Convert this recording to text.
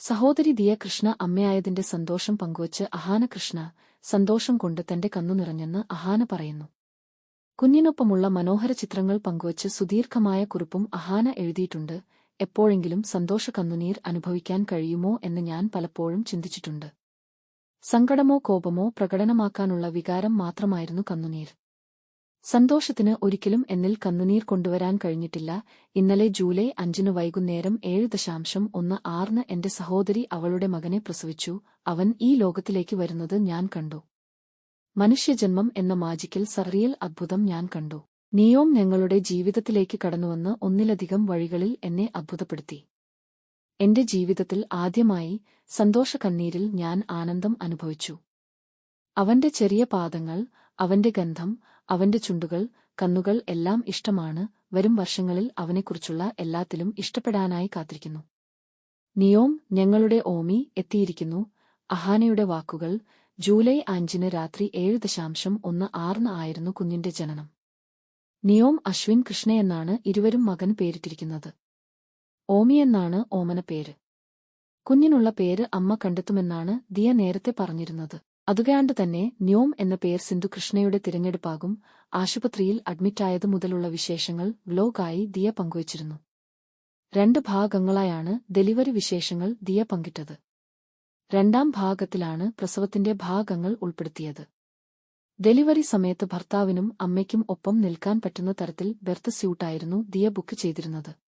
സഹോദരി ദിയ കൃഷ്ണ അമ്മയായതിന്റെ സന്തോഷം പങ്കുവച്ച് അഹാന കൃഷ്ണ സന്തോഷം കൊണ്ട് തന്റെ കന്നു നിറഞ്ഞെന്ന് അഹാന പറയുന്നു. കുഞ്ഞിനൊപ്പമുള്ള മനോഹര ചിത്രങ്ങൾ പങ്കുവച്ച് സുദീർഘമായ കുറിപ്പും അഹാന എഴുതിയിട്ടുണ്ട്. എപ്പോഴെങ്കിലും സന്തോഷ കന്നുനീർ അനുഭവിക്കാൻ കഴിയുമോ എന്ന് ഞാൻ പലപ്പോഴും ചിന്തിച്ചിട്ടുണ്ട്. സങ്കടമോ കോപമോ പ്രകടനമാക്കാനുള്ള വികാരം മാത്രമായിരുന്നു കണ്ണുനീർ. സന്തോഷത്തിന് ഒരിക്കലും എന്നിൽ കന്നുനീർ കൊണ്ടുവരാൻ കഴിഞ്ഞിട്ടില്ല. ഇന്നലെ ജൂലൈ അഞ്ചിന് വൈകുന്നേരം ഏഴ് ദശാംശം ഒന്ന് ആറിന് എന്റെ സഹോദരി അവളുടെ മകനെ പ്രസവിച്ചു. അവൻ ഈ ലോകത്തിലേക്ക് വരുന്നത് ഞാൻ കണ്ടു. മനുഷ്യജന്മം എന്ന മാജിക്കൽ സറിയൽ അദ്ഭുതം ഞാൻ കണ്ടു. നിയോം ഞങ്ങളുടെ ജീവിതത്തിലേക്ക് കടന്നുവന്ന് ഒന്നിലധികം വഴികളിൽ എന്നെ അത്ഭുതപ്പെടുത്തി. എന്റെ ജീവിതത്തിൽ ആദ്യമായി സന്തോഷ കണ്ണീരിൽ ഞാൻ ആനന്ദം അനുഭവിച്ചു. അവന്റെ ചെറിയ പാദങ്ങൾ അവന്റെ ഗന്ധം അവന്റെ ചുണ്ടുകൾ കന്നുകൾ എല്ലാം ഇഷ്ടമാണ്. വരും വർഷങ്ങളിൽ അവനെക്കുറിച്ചുള്ള എല്ലാത്തിലും ഇഷ്ടപ്പെടാനായി കാത്തിരിക്കുന്നു. നിയോം ഞങ്ങളുടെ ഓമി എത്തിയിരിക്കുന്നു. അഹാനയുടെ വാക്കുകൾ ജൂലൈ അഞ്ചിന് രാത്രി ഏഴ് ദശാംശം ഒന്ന് ആറിന് ആയിരുന്നു കുഞ്ഞിന്റെ ജനനം. നിയോം അശ്വിൻ കൃഷ്ണയെന്നാണ് ഇരുവരും മകൻ പേരിട്ടിരിക്കുന്നത്. ഓമിയെന്നാണ് ഓമന പേര്. കുഞ്ഞിനുള്ള പേര് അമ്മ കണ്ടെത്തുമെന്നാണ് ദിയ നേരത്തെ പറഞ്ഞിരുന്നത്. അതുകയാണ്ട് തന്നെ ന്യോം എന്ന പേർ സിന്ധു കൃഷ്ണയുടെ തിരഞ്ഞെടുപ്പാകും ആശുപത്രിയിൽ അഡ്മിറ്റായത് മുതലുള്ള വിശേഷങ്ങൾ വ്ലോഗായി ദിയ പങ്കുവച്ചിരുന്നു. രണ്ട് ഭാഗങ്ങളായാണ് ഡെലിവറി വിശേഷങ്ങൾ ദിയ പങ്കിട്ടത്. രണ്ടാം ഭാഗത്തിലാണ് പ്രസവത്തിന്റെ ഭാഗങ്ങൾ ഉൾപ്പെടുത്തിയത്. ഡെലിവറി സമയത്ത് ഭർത്താവിനും അമ്മയ്ക്കും ഒപ്പം നിൽക്കാൻ പറ്റുന്ന തരത്തിൽ ബെർത്ത് സ്യൂട്ടായിരുന്നു ദിയ ബുക്ക് ചെയ്തിരുന്നത്.